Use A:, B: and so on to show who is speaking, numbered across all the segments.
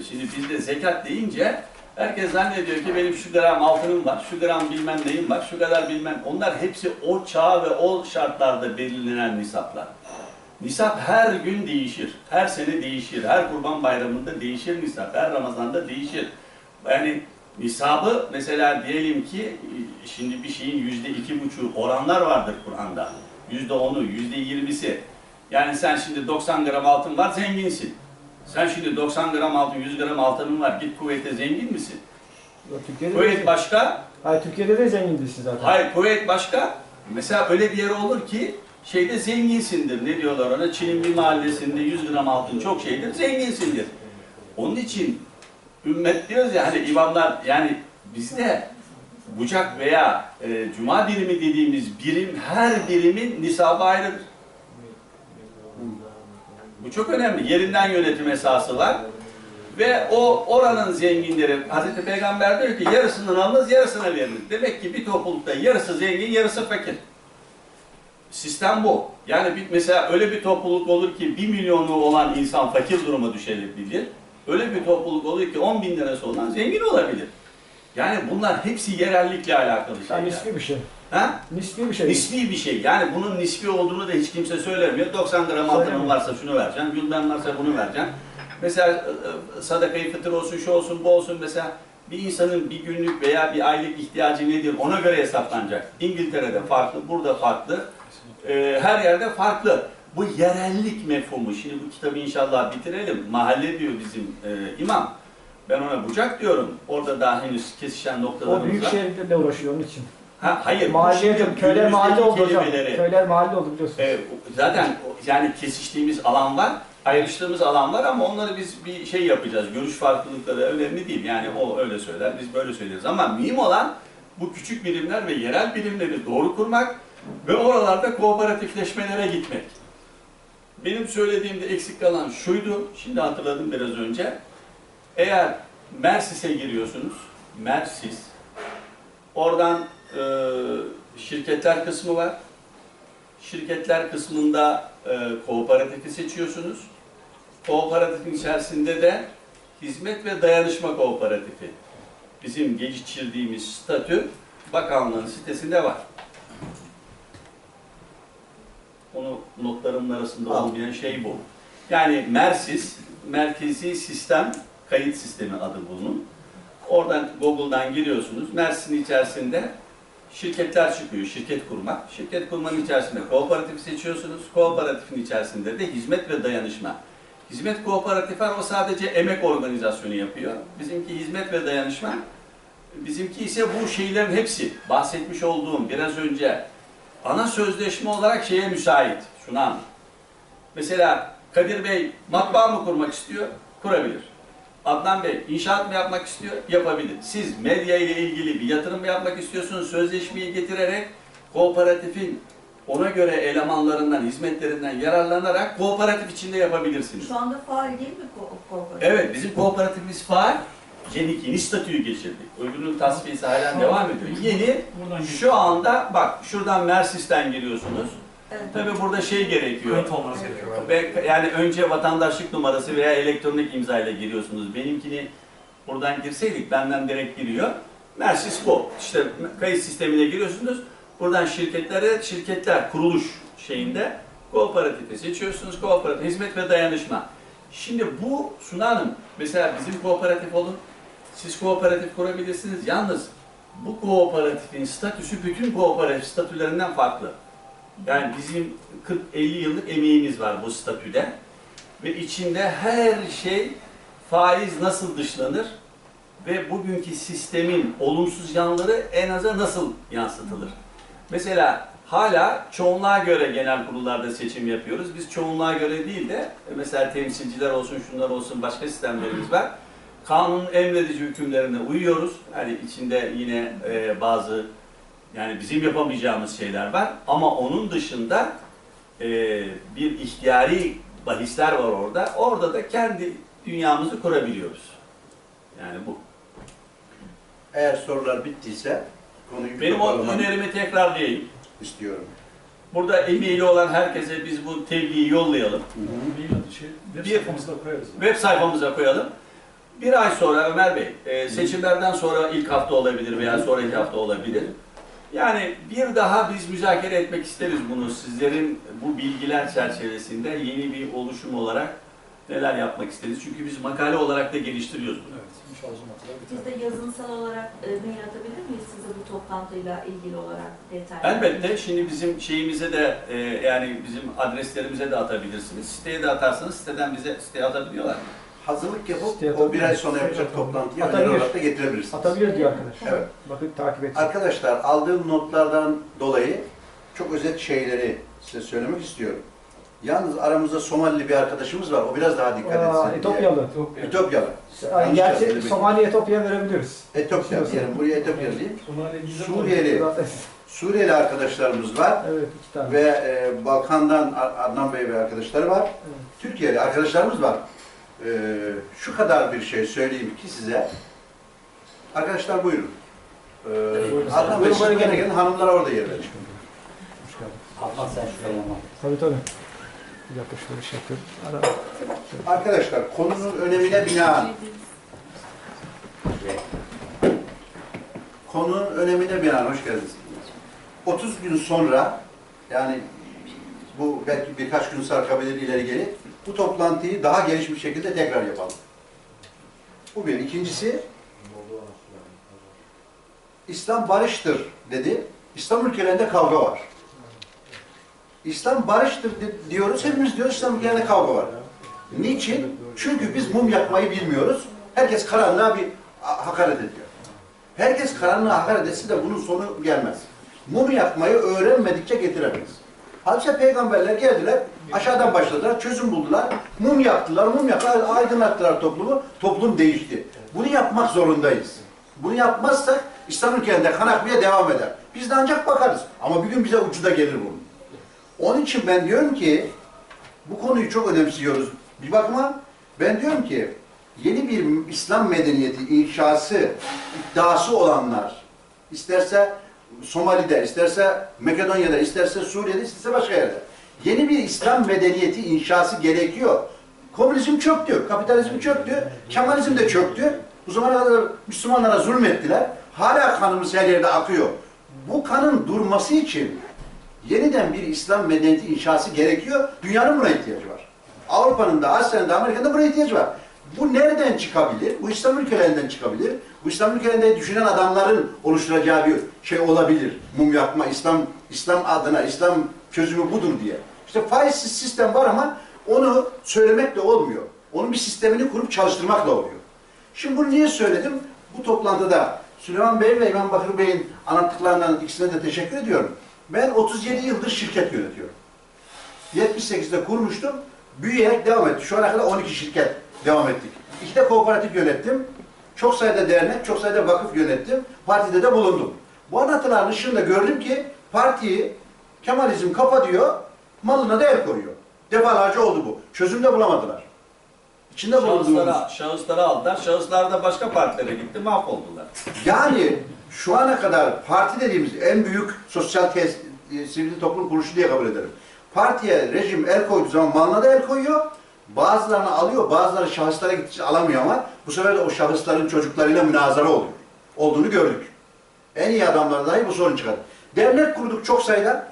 A: oluyor. Şimdi bizde zekat deyince herkes zannediyor ki benim şu gram altınım var, şu gram bilmem neyim var, şu kadar bilmem. Onlar hepsi o çağ ve o şartlarda belirlenen nisaplar. Nisap her gün değişir. Her sene değişir. Her kurban bayramında değişir nisap. Her Ramazan'da değişir. Yani nisabı mesela diyelim ki şimdi bir şeyin yüzde iki buçuğu oranlar vardır Kur'an'da. Yüzde onu, yüzde yirmisi. Yani sen şimdi 90 gram altın var zenginsin. Sen şimdi 90 gram altın, 100 gram altının var. Git Kuveyt'e zengin misin?
B: Yok, Türkiye'de
A: Kuveyt
B: de,
A: başka,
B: Hayır, Türkiye'de de zengin değilsin zaten.
A: Hayır Kuveyt başka. Mesela öyle bir yer olur ki şeyde zenginsindir. Ne diyorlar ona? Çin'in bir mahallesinde 100 gram altın çok şeydir. Zenginsindir. Onun için ümmet diyoruz ya hani imamlar yani bizde bucak veya e, cuma birimi dediğimiz birim her birimin nisabı ayrıdır. Bu çok önemli. Yerinden yönetim esası var. Ve o oranın zenginleri, Hazreti Peygamber diyor ki yarısından alınız yarısına verilir. Demek ki bir toplulukta yarısı zengin, yarısı fakir. Sistem bu. Yani bir, mesela öyle bir topluluk olur ki bir milyonu olan insan fakir duruma düşebilir. Öyle bir topluluk olur ki 10 bin lirası olan zengin olabilir. Yani bunlar hepsi yerellikle alakalı
B: Yani
A: şeyler.
B: nispi bir şey.
A: Ha?
B: Nispi bir şey.
A: Nispi bir şey. Yani bunun nispi olduğunu da hiç kimse söylemiyor. 90 gram altının varsa şunu vereceksin, bilmem varsa bunu vereceksin. Mesela e, e, sadakayı fıtır olsun, şu olsun, bu olsun. Mesela bir insanın bir günlük veya bir aylık ihtiyacı nedir ona göre hesaplanacak. İngiltere'de farklı, burada farklı. E, her yerde farklı. Bu yerellik mefhumu. Şimdi bu kitabı inşallah bitirelim. Mahalle diyor bizim e, imam. Ben ona bucak diyorum. Orada daha henüz kesişen
B: O
A: noktalarımız
B: büyük
A: var.
B: şehirlerle uğraşıyor onun için.
A: Ha, hayır, bu
B: Mahalleye,
A: şimdi
B: köyler mahalle oldu hocam. Köyler mahalle oldu biliyorsunuz.
A: e, zaten yani kesiştiğimiz alan var, ayrıştığımız alan var ama onları biz bir şey yapacağız. Görüş farklılıkları önemli değil. Yani o öyle söyler, biz böyle söyleriz. Ama mühim olan bu küçük birimler ve yerel birimleri doğru kurmak ve oralarda kooperatifleşmelere gitmek. Benim söylediğimde eksik kalan şuydu, şimdi hatırladım biraz önce. Eğer Mersis'e giriyorsunuz, Mersis, oradan e, şirketler kısmı var. Şirketler kısmında e, kooperatifi seçiyorsunuz. Kooperatifin içerisinde de hizmet ve dayanışma kooperatifi. Bizim geçirdiğimiz statü bakanlığın sitesinde var. Onu notlarımın arasında olmayan şey bu. Yani Mersis, Merkezi Sistem Kayıt Sistemi adı bunun. Oradan Google'dan giriyorsunuz. Mersin'in içerisinde şirketler çıkıyor. Şirket kurmak. Şirket kurmanın içerisinde kooperatif seçiyorsunuz. Kooperatifin içerisinde de hizmet ve dayanışma. Hizmet kooperatifi. O sadece emek organizasyonu yapıyor. Bizimki hizmet ve dayanışma. Bizimki ise bu şeylerin hepsi. Bahsetmiş olduğum biraz önce ana sözleşme olarak şeye müsait. Anlat. Mesela Kadir Bey matbaa mı kurmak istiyor? Kurabilir. Adnan Bey inşaat mı yapmak istiyor? Yapabilir. Siz medya ile ilgili bir yatırım mı yapmak istiyorsunuz? Sözleşmeyi getirerek kooperatifin ona göre elemanlarından, hizmetlerinden yararlanarak kooperatif içinde yapabilirsiniz.
C: Şu anda faal değil mi ko- kooperatif?
A: Evet, bizim kooperatifimiz faal. Yeni, yeni statüyü geçirdik. Uygunluk tasfiyesi halen devam ediyor. Yeni, şu anda bak şuradan Mersis'ten giriyorsunuz.
C: Evet.
A: Tabii burada şey gerekiyor.
D: kayıt olması gerekiyor.
A: Ve yani önce vatandaşlık numarası veya elektronik imza ile giriyorsunuz. Benimkini buradan girseydik benden direkt giriyor. Mersis bu. İşte kayıt sistemine giriyorsunuz. Buradan şirketlere, şirketler kuruluş şeyinde kooperatifi seçiyorsunuz. Kooperatif, hizmet ve dayanışma. Şimdi bu Suna Hanım, mesela bizim kooperatif olun. Siz kooperatif kurabilirsiniz. Yalnız bu kooperatifin statüsü bütün kooperatif statülerinden farklı. Yani bizim 40-50 yıllık emeğimiz var bu statüde. Ve içinde her şey faiz nasıl dışlanır ve bugünkü sistemin olumsuz yanları en aza nasıl yansıtılır. Mesela hala çoğunluğa göre genel kurullarda seçim yapıyoruz. Biz çoğunluğa göre değil de mesela temsilciler olsun, şunlar olsun başka sistemlerimiz var. Kanunun emredici hükümlerine uyuyoruz. Hani içinde yine e, bazı yani bizim yapamayacağımız şeyler var ama onun dışında e, bir ihtiyari bahisler var orada. Orada da kendi dünyamızı kurabiliyoruz. Yani bu.
E: Eğer sorular bittiyse konuyu
A: Benim o önerimi tekrarlayayım.
E: istiyorum.
A: Burada emeği olan herkese biz bu tebliği yollayalım.
D: Şey, web
A: Bir-
D: sayfamızda koyarız.
A: Web sayfamıza koyalım. Bir ay sonra Ömer Bey, e, seçimlerden sonra ilk hafta olabilir veya sonraki hafta olabilir. Yani bir daha biz müzakere etmek isteriz bunu. Sizlerin bu bilgiler çerçevesinde yeni bir oluşum olarak neler yapmak isteriz. Çünkü biz makale olarak da geliştiriyoruz bunu.
C: Biz de yazınsal olarak e, mail atabilir miyiz size bu toplantıyla ilgili olarak detaylı?
A: Elbette şimdi bizim şeyimize de e, yani bizim adreslerimize de atabilirsiniz. Siteye de atarsanız siteden bize siteye atabiliyorlar.
E: Hazırlık yapıp
B: İsteye
E: o bir ay sonra yapacak toplantıyı öneri
B: Atabilir.
E: olarak da getirebilirsiniz.
B: Atabilir diyor arkadaş.
E: Evet.
B: Bakın takip edin.
E: Arkadaşlar aldığım notlardan dolayı çok özet şeyleri size söylemek istiyorum. Yalnız aramızda Somalili bir arkadaşımız var. O biraz daha dikkat etsin.
B: Aa,
E: diye.
B: Etopyalı.
E: Etopyalı.
B: Yani gerçi Somali Etopya verebiliriz.
E: Etopya diyelim. Buraya Etopya diyeyim.
B: Suriyeli.
E: Suriyeli, Suriyeli arkadaşlarımız var.
B: Evet iki tane.
E: Ve e, Balkan'dan Adnan Bey ve arkadaşları var.
B: Evet.
E: Türkiye'li arkadaşlarımız var. E, şu kadar bir şey söyleyeyim ki size. Arkadaşlar buyurun. E, Adnan Bey
B: Buyurun,
E: gene gelin hanımlar orada yerler.
B: Hoş geldin.
D: Hakan sen şuraya.
B: Tabii tabii. Bir dakika şöyle şey yapıyorum. Ara.
E: Arkadaşlar konunun önemine binaen konunun önemine binaen hoş geldiniz. 30 gün sonra yani bu belki birkaç gün sarkabilir ileri geri bu toplantıyı daha geniş bir şekilde tekrar yapalım. Bu bir. İkincisi İslam barıştır dedi. İslam ülkelerinde kavga var. İslam barıştır di- diyoruz. Hepimiz diyoruz İslam ülkelerinde kavga var. Niçin? Çünkü biz mum yakmayı bilmiyoruz. Herkes karanlığa bir hakaret ediyor. Herkes karanlığa hakaret etse de bunun sonu gelmez. Mum yakmayı öğrenmedikçe getiremeyiz. Halbuki peygamberler geldiler, aşağıdan başladılar, çözüm buldular. Mum yaktılar, mum yaktılar, aydınlattılar toplumu. Toplum değişti. Bunu yapmak zorundayız. Bunu yapmazsak İslam ülkelerinde kan akmaya devam eder. Biz de ancak bakarız. Ama bir gün bize ucu da gelir bunun. Onun için ben diyorum ki bu konuyu çok önemsiyoruz. Bir bakıma ben diyorum ki yeni bir İslam medeniyeti inşası iddiası olanlar isterse Somali'de, isterse Makedonya'da, isterse Suriye'de, isterse başka yerde. Yeni bir İslam medeniyeti inşası gerekiyor. Komünizm çöktü, kapitalizm çöktü, Kemalizm de çöktü. Bu zamana kadar Müslümanlara zulmettiler. Hala kanımız her yerde akıyor. Bu kanın durması için yeniden bir İslam medeniyeti inşası gerekiyor. Dünyanın buna ihtiyacı var. Avrupa'nın da, Asya'nın da, Amerika'nın da buna ihtiyacı var. Bu nereden çıkabilir? Bu İslam ülkelerinden çıkabilir. Bu İslam ülkelerinde düşünen adamların oluşturacağı bir şey olabilir. Mum yakma, İslam İslam adına, İslam çözümü budur diye. İşte faizsiz sistem var ama onu söylemekle olmuyor. Onun bir sistemini kurup çalıştırmakla oluyor. Şimdi bunu niye söyledim? Bu toplantıda Süleyman Bey ve İmam Bakır Bey'in anlattıklarından ikisine de teşekkür ediyorum. Ben 37 yıldır şirket yönetiyorum. 78'de kurmuştum. Büyüyerek devam etti. Şu ana kadar 12 şirket devam ettik. İki de kooperatif yönettim. Çok sayıda dernek, çok sayıda vakıf yönettim. Partide de bulundum. Bu anlatıların ışığında gördüm ki partiyi Kemalizm kapatıyor, malına da el koyuyor. Defalarca oldu bu. Çözüm de bulamadılar. İçinde bulunduğumuz...
A: Şahıslara, şahıslara aldılar. Şahıslar da başka partilere gitti, mahvoldular.
E: Yani şu ana kadar parti dediğimiz en büyük sosyal tes, e, sivil toplum kuruluşu diye kabul ederim. Partiye rejim el koyduğu zaman malına da el koyuyor. Bazılarını alıyor, bazıları şahıslara gittikçe alamıyor ama bu sefer de o şahısların çocuklarıyla münazara oluyor. Olduğunu gördük. En iyi adamlar dahi bu sorun çıkardı. Dernek kurduk çok sayıda.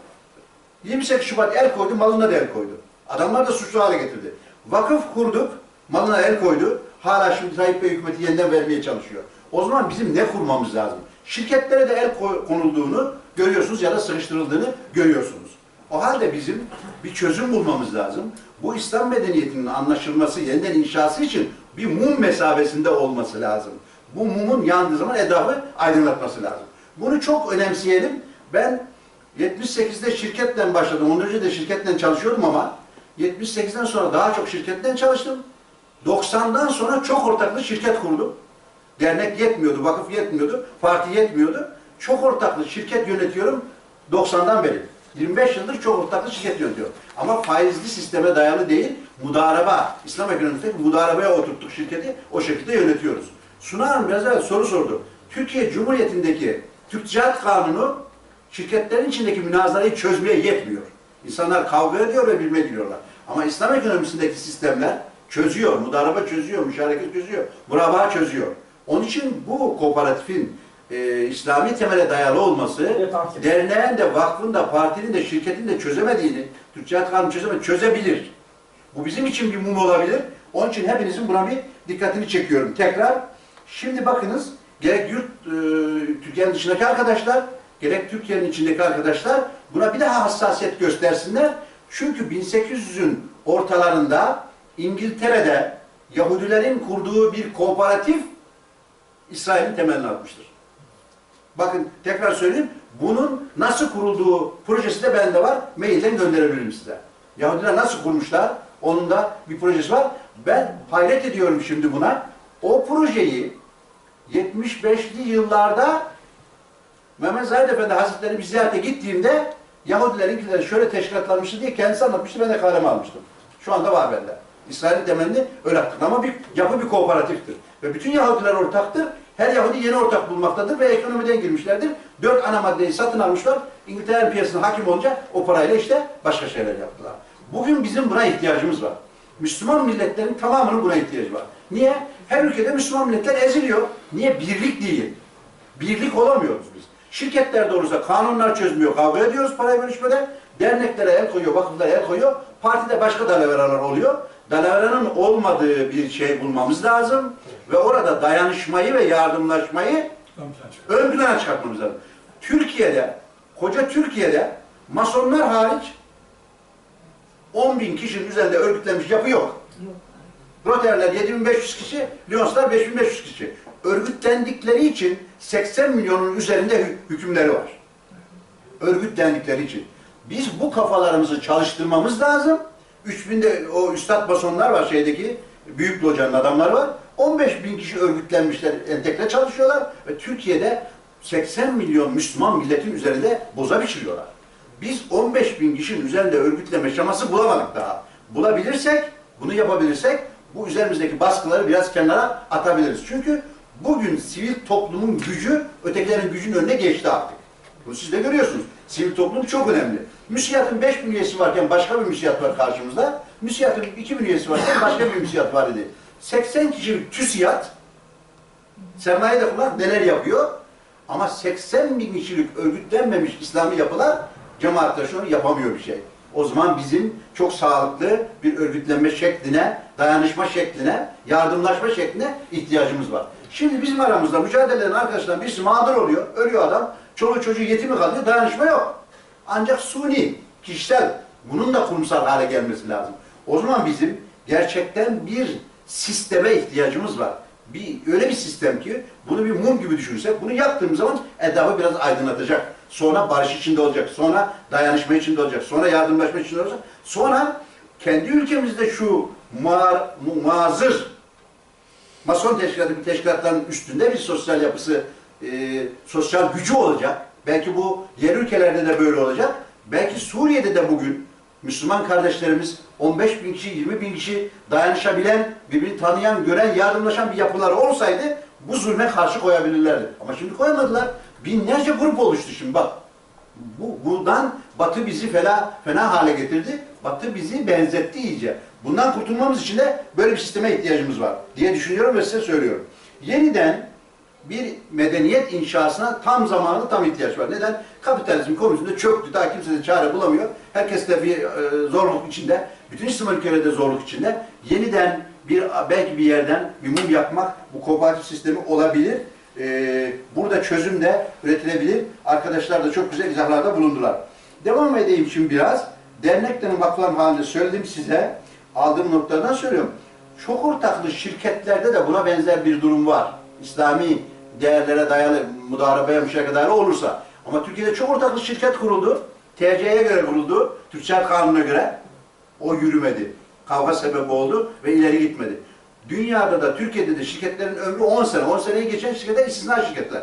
E: 28 Şubat el koydu, malına da el koydu. Adamlar da suçlu hale getirdi. Vakıf kurduk, malına el koydu. Hala şimdi Tayyip Bey hükümeti yeniden vermeye çalışıyor. O zaman bizim ne kurmamız lazım? Şirketlere de el konulduğunu görüyorsunuz ya da sıkıştırıldığını görüyorsunuz. O halde bizim bir çözüm bulmamız lazım. Bu İslam medeniyetinin anlaşılması, yeniden inşası için bir mum mesabesinde olması lazım. Bu mumun yandığı zaman etrafı aydınlatması lazım. Bunu çok önemseyelim. Ben 78'de şirketle başladım. Ondan önce de şirketle çalışıyordum ama 78'den sonra daha çok şirketle çalıştım. 90'dan sonra çok ortaklı şirket kurdum. Dernek yetmiyordu, vakıf yetmiyordu, parti yetmiyordu. Çok ortaklı şirket yönetiyorum 90'dan beri. 25 yıldır çok ortaklı şirket yönetiyorum. Ama faizli sisteme dayalı değil, mudareba, İslam ekonomisindeki mudarebaya oturttuk şirketi, o şekilde yönetiyoruz. Suna Hanım biraz evvel soru sordu. Türkiye Cumhuriyeti'ndeki Türk Ticaret Kanunu şirketlerin içindeki münazarayı çözmeye yetmiyor. İnsanlar kavga ediyor ve birbirine giriyorlar. Ama İslam ekonomisindeki sistemler çözüyor, mudaraba çözüyor, müşareke çözüyor, murabaa çözüyor. Onun için bu kooperatifin e, İslami temele dayalı olması, derneğin de, vakfın da, partinin de, şirketin de çözemediğini, Türkçe Hayat Kanunu çözemedi, çözebilir. Bu bizim için bir mum olabilir. Onun için hepinizin buna bir dikkatini çekiyorum. Tekrar, şimdi bakınız, gerek yurt, e, Türkiye'nin dışındaki arkadaşlar, gerek Türkiye'nin içindeki arkadaşlar buna bir daha hassasiyet göstersinler. Çünkü 1800'ün ortalarında İngiltere'de Yahudilerin kurduğu bir kooperatif İsrail'in temelini atmıştır. Bakın tekrar söyleyeyim. Bunun nasıl kurulduğu projesi de bende var. Mailden gönderebilirim size. Yahudiler nasıl kurmuşlar? Onun da bir projesi var. Ben hayret ediyorum şimdi buna. O projeyi 75'li yıllarda Mehmet Zahid Efendi Hazretleri bir ziyarete gittiğimde Yahudilerinkileri şöyle teşkilatlanmıştı diye kendisi anlatmıştı. Ben de kaleme almıştım. Şu anda var bende. İsrail'in temelini öyle attık. Ama bir yapı bir kooperatiftir. Ve bütün Yahudiler ortaktır. Her Yahudi yeni ortak bulmaktadır ve ekonomiden girmişlerdir. Dört ana maddeyi satın almışlar. İngiltere'nin piyasasına hakim olunca o parayla işte başka şeyler yaptılar. Bugün bizim buna ihtiyacımız var. Müslüman milletlerin tamamının buna ihtiyacı var. Niye? Her ülkede Müslüman milletler eziliyor. Niye? Birlik değil. Birlik olamıyoruz biz. Şirketlerde olursa kanunlar çözmüyor, kavga ediyoruz parayı bölüşmede. Derneklere el koyuyor, vakıflara el koyuyor. Partide başka dalaveralar oluyor. Dalaveranın olmadığı bir şey bulmamız lazım. Ve orada dayanışmayı ve yardımlaşmayı ön plana çıkartmamız lazım. Türkiye'de, koca Türkiye'de masonlar hariç 10 bin kişinin üzerinde örgütlenmiş yapı yok. Roterler 7500 kişi, Lyonslar 5500 kişi. Örgütlendikleri için 80 milyonun üzerinde hü- hükümleri var. Örgütlendikleri için. Biz bu kafalarımızı çalıştırmamız lazım. 3000'de o üstad masonlar var şeydeki, büyük locanın adamları var. 15 bin kişi örgütlenmişler, entegre çalışıyorlar ve Türkiye'de 80 milyon Müslüman milletin üzerinde boza biçiliyorlar. Biz 15 bin kişinin üzerinde örgütleme şaması bulamadık daha. Bulabilirsek, bunu yapabilirsek bu üzerimizdeki baskıları biraz kenara atabiliriz. Çünkü bugün sivil toplumun gücü ötekilerin gücünün önüne geçti artık. Bunu siz de görüyorsunuz. Sivil toplum çok önemli. Müsiyatın 5 bin üyesi varken başka bir müsiyat var karşımızda. Müsiyatın 2 bin üyesi varken başka bir müsiyat var dedi. 80 kişilik TÜSİAD sermaye kullan neler yapıyor? Ama 80 bin kişilik örgütlenmemiş İslami yapılar cemaatler şu an yapamıyor bir şey. O zaman bizim çok sağlıklı bir örgütlenme şekline, dayanışma şekline, yardımlaşma şekline ihtiyacımız var. Şimdi bizim aramızda mücadele eden arkadaşlar birisi mağdur oluyor, ölüyor adam, çoluğu çocuğu yetimi kalıyor, dayanışma yok. Ancak suni, kişisel, bunun da kurumsal hale gelmesi lazım. O zaman bizim gerçekten bir sisteme ihtiyacımız var. Bir öyle bir sistem ki bunu bir mum gibi düşünürsek bunu yaptığımız zaman etrafı biraz aydınlatacak. Sonra barış içinde olacak. Sonra dayanışma içinde olacak. Sonra yardımlaşma içinde olacak. Sonra kendi ülkemizde şu muar, mu, muazır Mason teşkilatı bir teşkilatların üstünde bir sosyal yapısı, e, sosyal gücü olacak. Belki bu diğer ülkelerde de böyle olacak. Belki Suriye'de de bugün Müslüman kardeşlerimiz 15 bin kişi, 20 bin kişi dayanışabilen, birbirini tanıyan, gören, yardımlaşan bir yapıları olsaydı bu zulme karşı koyabilirlerdi. Ama şimdi koyamadılar. Binlerce grup oluştu şimdi bak. Bu, buradan Batı bizi fena, fena hale getirdi. Batı bizi benzetti iyice. Bundan kurtulmamız için de böyle bir sisteme ihtiyacımız var diye düşünüyorum ve size söylüyorum. Yeniden bir medeniyet inşasına tam zamanı tam ihtiyaç var. Neden? Kapitalizm komünizmde çöktü. Daha kimse de çare bulamıyor. Herkes de bir e, zorluk içinde. Bütün İslam ülkeleri de zorluk içinde. Yeniden bir belki bir yerden bir mum yakmak bu kooperatif sistemi olabilir. E, burada çözüm de üretilebilir. Arkadaşlar da çok güzel izahlarda bulundular. Devam edeyim şimdi biraz. Derneklerin vakıfların halinde söyledim size. Aldığım noktadan söylüyorum. Çok ortaklı şirketlerde de buna benzer bir durum var. İslami değerlere dayalı, mudarabeye müşereke dayalı olursa. Ama Türkiye'de çok ortaklı şirket kuruldu. TC'ye göre kuruldu. Türkçe Hayat Kanunu'na göre. O yürümedi. Kavga sebebi oldu ve ileri gitmedi. Dünyada da Türkiye'de de şirketlerin ömrü 10 sene. 10 seneyi geçen şirketler istisna şirketler.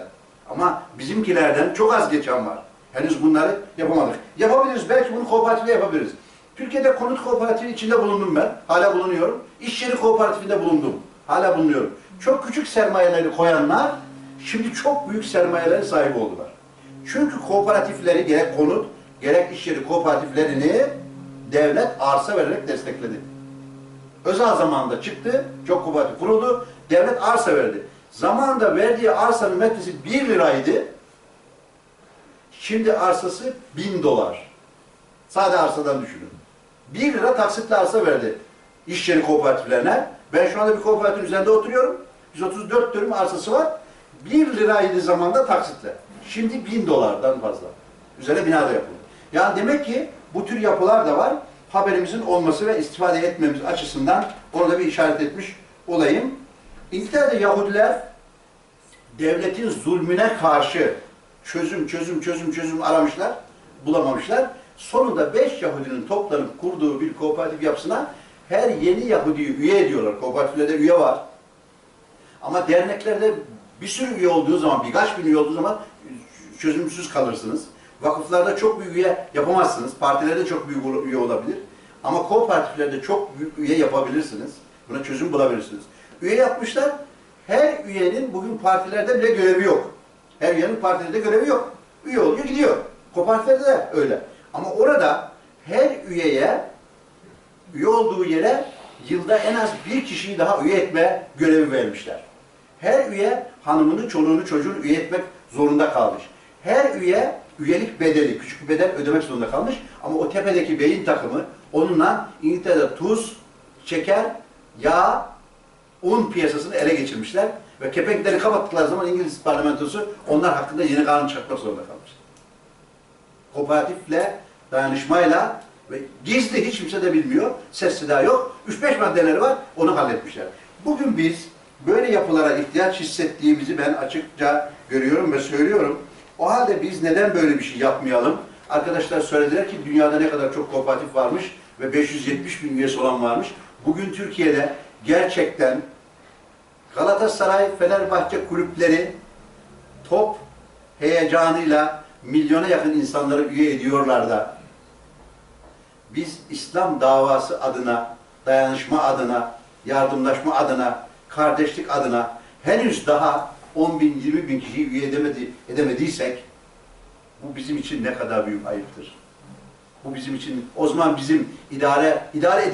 E: Ama bizimkilerden çok az geçen var. Henüz bunları yapamadık. Yapabiliriz. Belki bunu kooperatifle yapabiliriz. Türkiye'de konut kooperatifi içinde bulundum ben. Hala bulunuyorum. İş yeri kooperatifinde bulundum. Hala bulunuyorum. Çok küçük sermayeleri koyanlar şimdi çok büyük sermayelerin sahibi oldular. Çünkü kooperatifleri gerek konut gerek iş yeri kooperatiflerini devlet arsa vererek destekledi. Özel zamanda çıktı, çok kooperatif kuruldu, devlet arsa verdi. Zamanında verdiği arsanın metresi 1 liraydı. Şimdi arsası 1000 dolar. Sade arsadan düşünün. 1 lira taksitle arsa verdi iş yeri kooperatiflerine. Ben şu anda bir kooperatif üzerinde oturuyorum. 134 dönüm arsası var. 1 liraydı zamanda taksitle. Şimdi 1000 dolardan fazla. Üzerine bina da yapıldı. Yani demek ki bu tür yapılar da var. Haberimizin olması ve istifade etmemiz açısından orada bir işaret etmiş olayım. İngiltere'de Yahudiler devletin zulmüne karşı çözüm, çözüm, çözüm, çözüm aramışlar, bulamamışlar. Sonunda beş Yahudinin toplanıp kurduğu bir kooperatif yapısına her yeni Yahudi'yi üye ediyorlar. Kooperatiflerde üye var. Ama derneklerde bir sürü üye olduğu zaman, birkaç bin üye olduğu zaman çözümsüz kalırsınız. Vakıflarda çok büyük üye yapamazsınız. Partilerde çok büyük üye olabilir. Ama kooperatiflerde çok büyük üye yapabilirsiniz. Buna çözüm bulabilirsiniz. Üye yapmışlar. Her üyenin bugün partilerde bile görevi yok. Her üyenin partilerde görevi yok. Üye oluyor gidiyor. Kooperatiflerde de öyle. Ama orada her üyeye üye olduğu yere yılda en az bir kişiyi daha üye etme görevi vermişler. Her üye hanımını, çoluğunu, çocuğunu üye etmek zorunda kalmış. Her üye üyelik bedeli, küçük bir bedel ödemek zorunda kalmış. Ama o tepedeki beyin takımı onunla İngiltere'de tuz, şeker, yağ, un piyasasını ele geçirmişler. Ve kepenkleri kapattıkları zaman İngiliz parlamentosu onlar hakkında yeni kanun çıkartmak zorunda kalmış. Kooperatifle, dayanışmayla ve gizli hiç kimse de bilmiyor. Ses seda yok. 3-5 maddeleri var. Onu halletmişler. Bugün biz böyle yapılara ihtiyaç hissettiğimizi ben açıkça görüyorum ve söylüyorum. O halde biz neden böyle bir şey yapmayalım? Arkadaşlar söylediler ki dünyada ne kadar çok kooperatif varmış ve 570 bin üyesi olan varmış. Bugün Türkiye'de gerçekten Galatasaray, Fenerbahçe kulüpleri top heyecanıyla milyona yakın insanları üye ediyorlar da biz İslam davası adına, dayanışma adına, yardımlaşma adına, kardeşlik adına henüz daha 10 bin, 20 bin kişiyi üye edemedi, edemediysek bu bizim için ne kadar büyük ayıptır. Bu bizim için, o zaman bizim idare, idare edin